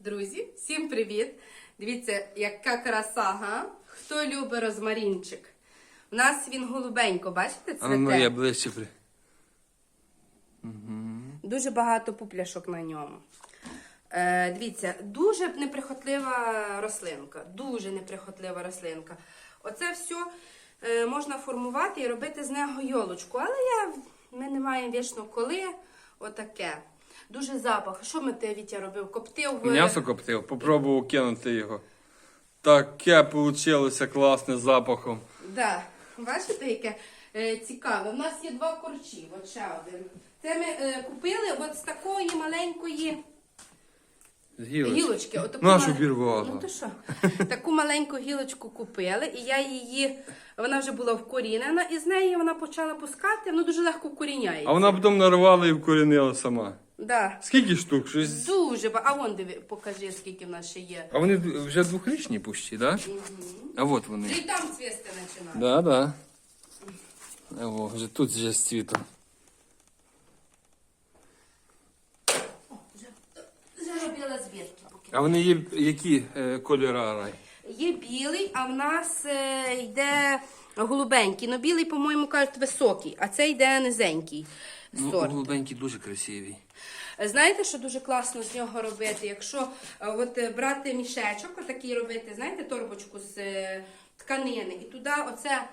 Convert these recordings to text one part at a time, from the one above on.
Друзі, всім привіт! Дивіться, яка краса, га? Хто любить розмарінчик? У нас він голубенько, бачите, А ну я ближче при. Дуже багато пупляшок на ньому. Е, дивіться, дуже неприхотлива рослинка. Дуже неприхотлива рослинка. Оце все е, можна формувати і робити з нього йолочку. Але я, ми не маємо вічно коли. Отаке. Дуже запах. Що ми те Вітя робив? Коптив М'ясо коптив, попробував кинути його. Таке вийшло класне з запахом. Да. Бачите, яке е, цікаве. У нас є два корчі, от ще один. Це ми е, купили от з такої маленької гілочки. гілочки. Отаку Нашу ма- обірвала. Ну то що? Таку маленьку гілочку купили, і я її, вона вже була вкорінена, і з неї вона почала пускати, ну дуже легко вкоріняється. А вона потім нарвала і вкорінила сама. Да. Скільки штук? Щось... Дуже ба- А вон диви, покажи, скільки в нас ще є. А вони вже двохрічні пущі, так? Да? А от вони. Й там цвісти починає. Да, да. О, вже тут вже з цвітом. Вже робила поки. А вони є які е, кольори рай? Є білий, а в нас е, йде голубенький. Ну білий, по-моєму, кажуть, високий, а це йде низенький Ну, сорт. голубенькі дуже красиві. Знаєте, що дуже класно з нього робити? Якщо е, от е, брати мішечок, отакий робити, знаєте, торбочку з е, тканини, і туди оце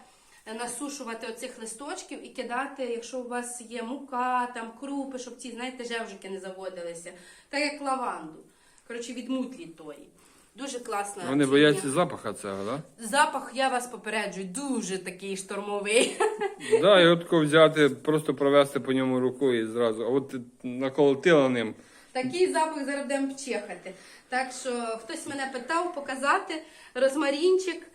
е, насушувати оцих листочків і кидати, якщо у вас є мука, там крупи, щоб ці, знаєте, жевжики не заводилися, так як лаванду. Коротше, від мутлі тої. Дуже класно. Вони бояться запаха цього, так? Запах, я вас попереджую, дуже такий штормовий. Да? Да, от тако взяти, просто провести по ньому рукою і зразу. А от наколотила ним. Такий запах зараз будемо чехати. Так що хтось мене питав показати розмарінчик.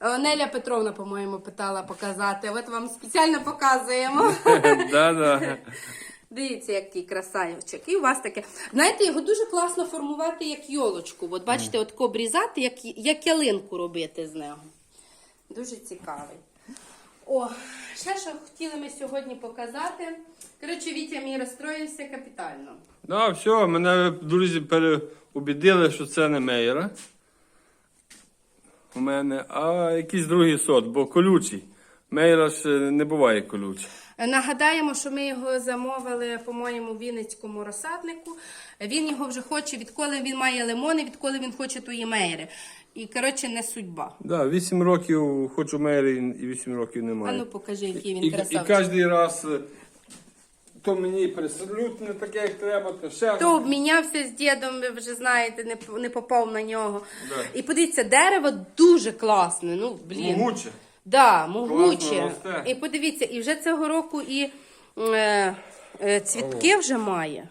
Е, Неля Петровна, по-моєму, питала показати. От вам спеціально показуємо. да, да. Дивіться, який красавчик. І у вас таке. Знаєте, його дуже класно формувати як йолочку. От бачите, от обрізати, як, як ялинку робити з нього. Дуже цікавий. О, ще що хотіли ми сьогодні показати. Коротше, Вітя мій розстроївся капітально. Да, все, мене друзі переубідили, що це не мейера. У мене, а якийсь другий сорт, бо колючий. Мейера ж е, не буває колючий. Нагадаємо, що ми його замовили, по-моєму, в Вінницькому розсаднику. Він його вже хоче, відколи він має лимони, відколи він хоче тої мейри. І, коротше, не судьба. Да, 8 років хочу мейри і 8 років А немає. ну покажи, який він і, і красавчик. кожен раз е, то мені присилють не таке, як треба, то ще. То обмінявся з дідом, ви вже знаєте, не, п- не попав на нього. Да. І подивіться, дерево дуже класне. Ну, блін. Могуче. Да, могуче. Росте. І подивіться, і вже цього року і е, е, цвітки вже має.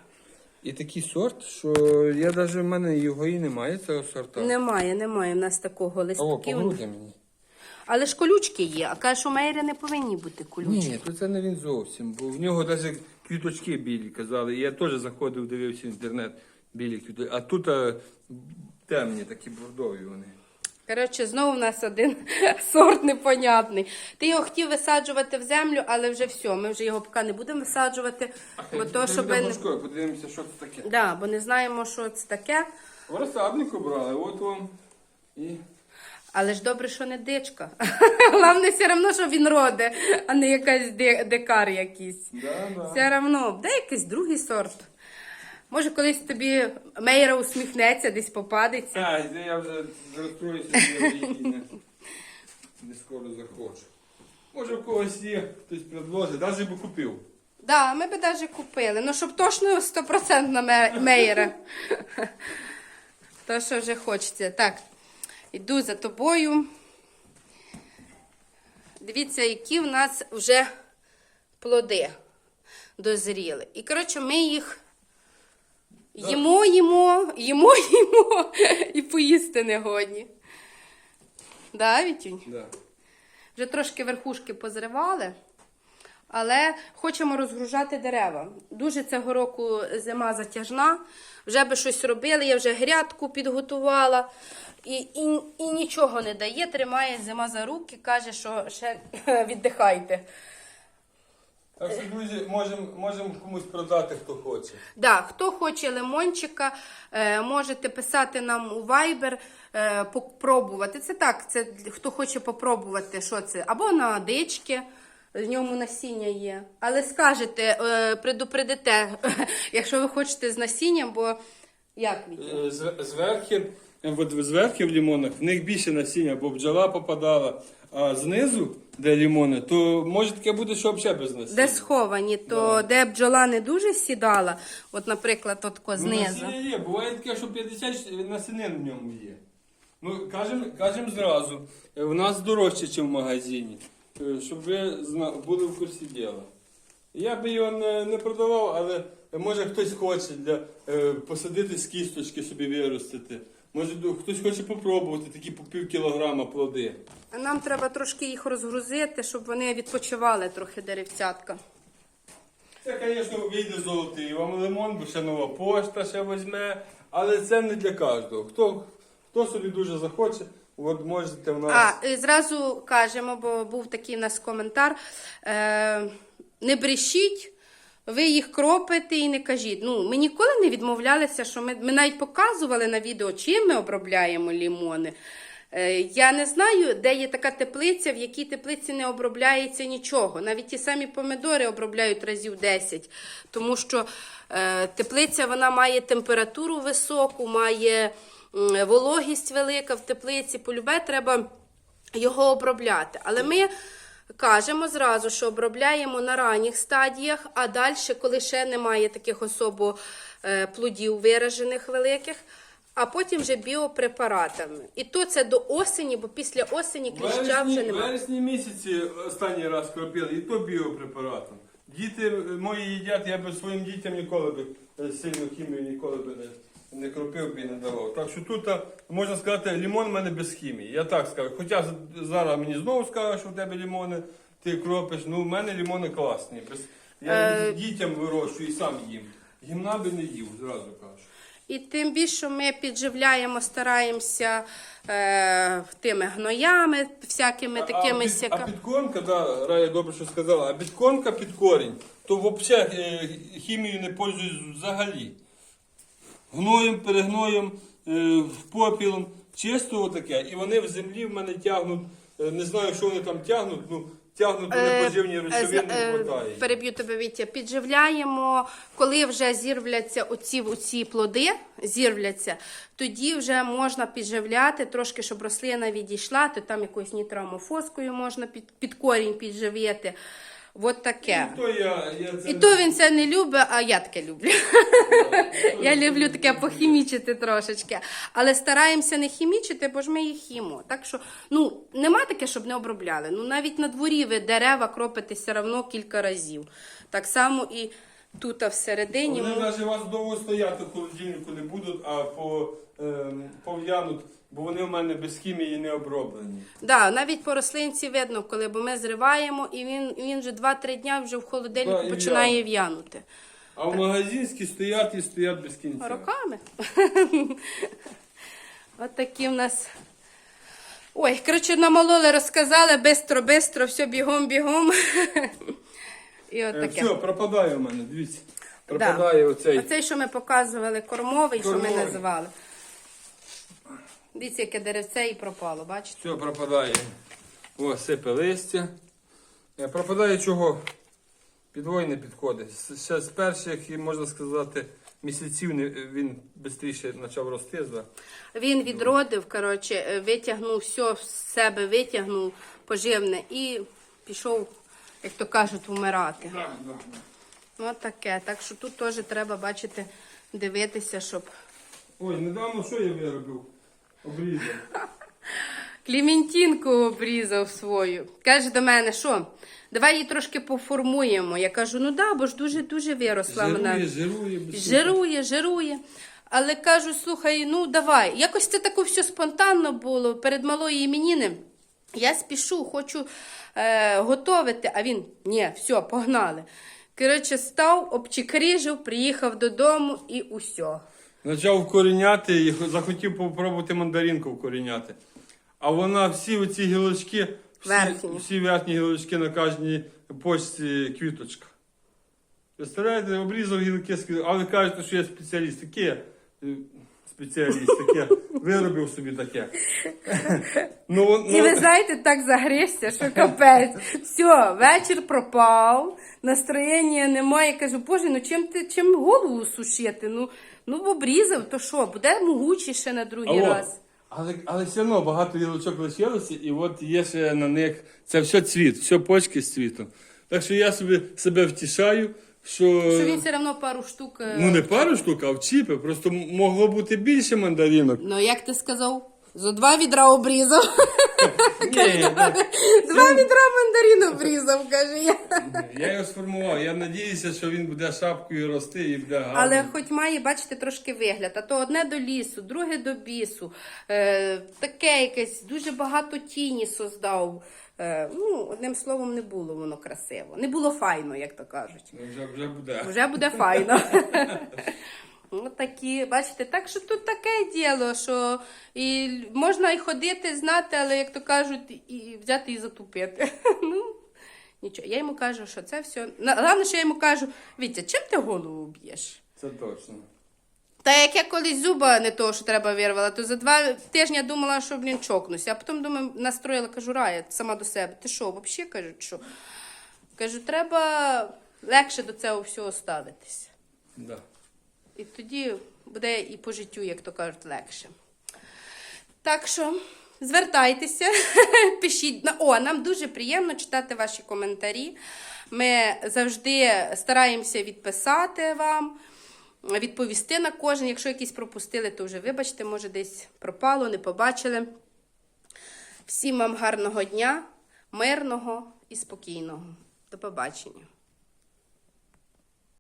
І такий сорт, що я навіть в мене його і немає, цього сорта. Немає, немає в нас такого О, листків. погруди мені. Але ж колючки є, а каже, що мейри не повинні бути колючки. Ні, то це не він зовсім, бо в нього навіть квіточки білі казали. Я теж заходив, дивився в інтернет, білі квіточки. А тут а, темні, такі бордові вони. Коротше, знову в нас один сорт непонятний. Ти його хотів висаджувати в землю, але вже все. Ми вже його поки не будемо висаджувати, бо то, щоб... Не- подивимося, що це таке. Да, бо не знаємо, що це таке. Розсаднику брали, от вам. І... Але ж добре, що не дичка. Головне, все одно, що він роде, а не якась декар якийсь. Да, да. Все одно, де якийсь другий сорт. Може, колись тобі Мейра усміхнеться, десь попадеться. А, я вже розстроюся, її не, не скоро захочу. Може в когось є, хтось предложить, навіть би купив. Да, ми би навіть купили. Ну, щоб точно стопроцентна ме- Мейра. То, що вже хочеться. Так, йду за тобою. Дивіться, які в нас вже плоди дозріли. І, коротше, ми їх їмо, їмо, їмо, їмо і поїсти не годні. Да, Вітюнь? Да. Вже трошки верхушки позривали, але хочемо розгружати дерева. Дуже цього року зима затяжна. Вже би щось робили, я вже грядку підготувала. І, і, і нічого не дає, тримає зима за руки, каже, що ще віддихайте. Так що, друзі, можемо можем комусь продати, хто хоче. Да, хто хоче лимончика, е, можете писати нам у Viber, е, попробувати. Це так, це хто хоче попробувати, що це. Або на дички, в ньому насіння є. Але скажете, е, предупредите, якщо ви хочете з насінням, бо як? Е, з- Зверхи, от зверхи в лимонах, в них більше насіння, бо бджола попадала. А знизу, де лимони, то може таке буде, що взагалі без насіння. Де сховані, то де бджола не дуже сідала, от, наприклад, от тако Ну, знизу. насіння є, буває таке, що 50 насінин в ньому є. Ну, кажемо кажем зразу, е, в нас дорожче, ніж в магазині, е, щоб ви зна- були в курсі діла. Я би його не, не продавав, але е, може хтось хоче для, е, посадити з кісточки собі виростити. Може хтось хоче попробувати такі по пів кілограма плоди. Нам треба трошки їх розгрузити, щоб вони відпочивали трохи деревцятка. Це, звісно, вийде золотий вам лимон, бо ще нова пошта ще візьме, але це не для кожного. Хто, хто собі дуже захоче, от можете в нас. А, і зразу кажемо, бо був такий у нас коментар. Е, не брешіть, ви їх кропите і не кажіть. Ну, ми ніколи не відмовлялися, що ми, ми навіть показували на відео, чим ми обробляємо лімони. Е, я не знаю, де є така теплиця, в якій теплиці не обробляється нічого. Навіть ті самі помидори обробляють разів 10, тому що е, теплиця вона має температуру високу, має м, вологість велика в теплиці. Полюбе треба його обробляти. Але ми кажемо зразу, що обробляємо на ранніх стадіях, а далі, коли ще немає таких особо е, плодів виражених великих. А потім вже біопрепаратами. І то це до осені, бо після осені В кліща вже немає. вересні місяці останній раз кропили, і то біопрепаратом. Діти мої їдять, я би своїм дітям ніколи би е, сильну хімію ніколи би не, не кропив би і не давав. Так що тут можна сказати, лімон в мене без хімії. Я так скажу. Хоча зараз мені знову скажуть, що в тебе лімони, ти кропиш. Ну, в мене лімони класні. Без, я Е, дітям вирощую і сам їм. Гімна би не їв, зразу кажу. І тим більше ми підживляємо, стараємося е, тими гноями, всякими такими а, сяка. а підкормка, да, Рая добре, що сказала, а підкормка під корінь, то взагалі е, хімією не пользуюсь взагалі. Гноєм, перегноєм, е, попілом, чисто отаке. І вони в землі в мене тягнуть, е, не знаю, що вони там тягнуть, ну тягнуть вони Е, поживні речовини, хватає. Переб'ю тебе Вітя. Підживляємо, коли вже зірвляться оці, оці плоди, зірвляться, тоді вже можна підживляти трошки, щоб рослина відійшла, то там якоюсь нітрамофоскою можна під, під корінь підживити. От таке. І то я, я це І то він це не любить, а я таке люблю. Я люблю таке похімічити трошечки. Але стараємося не хімічити, бо ж ми їх їмо. Так що, ну, нема таке, щоб не обробляли. Ну, навіть на дворі ви дерева кропите все одно кілька разів. Так само і тут а всередині. Вони навіть у вас довго стояти в холодильнику не будуть, а по, ем, пов'януть, бо вони в мене без хімії не оброблені. Да, навіть по рослинці видно, коли бо ми зриваємо, і він, він вже 2-3 дня вже в холодильнику Да, і починає в'янути. А в магазинські стоять і стоять без кінця. Роками. От такі в нас. Ой, коротше, намололи, розказали, бистро, бистро, все бігом, бігом. І от Е, таке. Все, пропадає у мене, дивіться. Пропадає оцей. Оцей, що ми показували, кормовий, що ми Кормовий. називали. Дивіться, яке деревце і пропало, бачите? Все, пропадає. О, сипе листя. Е, Пропадає чого? Підвой не підходить. С- Ще з перших, і, можна сказати, місяців не- він швидше почав рости. Він відродив, коротше, е, витягнув все з себе, витягнув поживне і пішов, як то кажуть, вмирати. От таке. Так що тут теж треба, бачити, дивитися, щоб. Ой, недавно що я виробив? Обрізав. Кліментінку обрізав свою. Каже до мене, що? Давай її трошки поформуємо. Я кажу, ну да, бо ж дуже-дуже виросла вона. Жирує, жирує. Жирує, жирує. Але кажу, слухай, ну давай. Якось це таке все спонтанно було перед малої іменіни. Я спішу, хочу е, готовити, а він ні, все, погнали. Коротше, став, обчикрижив, приїхав додому і усе. Почав вкоріняти і захотів попробувати мандаринку вкоріняти. А вона всі оці гілочки, всі Верхні. всі верхні гілочки на кожній почті квіточка. Представляєте, обрізав гілки, скид- а ви кажете, що я спеціаліст. Таке спеціаліст, таке, виробив собі таке. ну, вон- І ви ну, знаєте, так загризся, що капець. Все, вечір пропав, настроєння немає. Кажу, боже, ну чим ти чим голову сушити? Ну, ну обрізав, то що, буде могучіше на другий Алло. раз. Але, але все одно багато гілочок лишилося, і от є ще на них це все цвіт, все почки з цвітом. Так що я собі себе втішаю, що, Що він все одно пару штук. е, ну не пару штук, а вчіпи. Просто могло бути більше мандарінок. Ну, як ти сказав? За два відра обрізав. Ні, Два відра мандарин обрізав, каже я. я його сформував. Я надіюся, що він буде шапкою рости і буде гарний. Але хоч має, бачите, трошки вигляд. А то одне до лісу, друге до бісу. Е, таке якесь дуже багато тіні создав. Е, ну, одним словом, не було воно красиво. Не було файно, як то кажуть. Ну, Вже, вже буде. Вже буде файно. Такі, бачите, так що тут таке діло, що і можна і ходити, знати, але, як то кажуть, і взяти і затупити. Ну, нічого. Я йому кажу, що це все. Головне, що я йому кажу, Вітя, чим ти голову б'єш? Це точно. Та як я колись зуба не того, що треба вирвала, то за два тижні думала, що блін чокнуся. А потім думаю, настроїла, кажу, Рая, сама до себе. Ти що, взагалі кажуть, що? Кажу, треба легше до цього всього ставитися. Да. І тоді буде і по життю, як то кажуть, легше. Так що звертайтеся, пишіть. О, нам дуже приємно читати ваші коментарі. Ми завжди стараємося відписати вам, відповісти на кожен. Якщо якісь пропустили, то вже вибачте, може десь пропало, не побачили. Всім вам гарного дня, мирного і спокійного. До побачення.